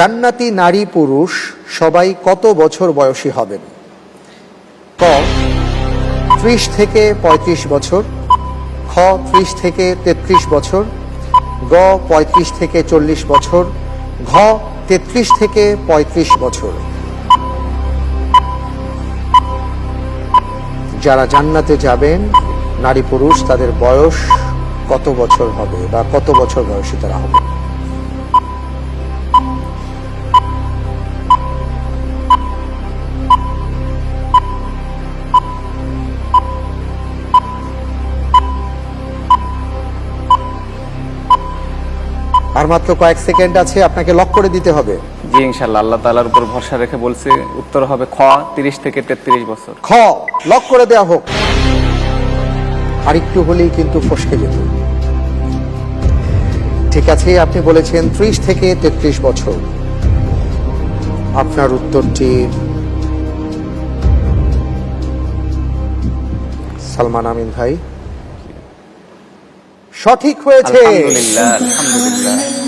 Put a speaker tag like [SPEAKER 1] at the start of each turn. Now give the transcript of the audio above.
[SPEAKER 1] জান্নাতি নারী পুরুষ সবাই কত বছর বয়সী হবেন? ক, ত্রিশ থেকে ৩৫ বছর। খ, ত্রিশ থেকে ৩৩ বছর। গ, পঁয়ত্রিশ থেকে চল্লিশ বছর। ঘ, তেত্রিশ থেকে ৩৫ বছর। যারা জান্নাতে যাবেন, নারী পুরুষ, তাদের বয়স কত বছর হবে বা কত বছর বয়সী তারা হবে? আর মাত্র কয়েক সেকেন্ড আছে আপনাকে লক করে দিতে হবে।
[SPEAKER 2] জি ইনশাল্লাহ আল্লাহ তালার উপর ভরসা রেখে বলছে উত্তর হবে খ তিরিশ থেকে তেত্রিশ বছর।
[SPEAKER 1] খ লক করে দেওয়া হোক। আর একটু হলেই কিন্তু ফসকে যেত। ঠিক আছে আপনি বলেছেন ত্রিশ থেকে তেত্রিশ বছর। আপনার উত্তরটি সালমান আমিন ভাই। সঠিক হয়েছে।
[SPEAKER 2] আলহামদুলিল্লাহ আলহামদুলিল্লাহ।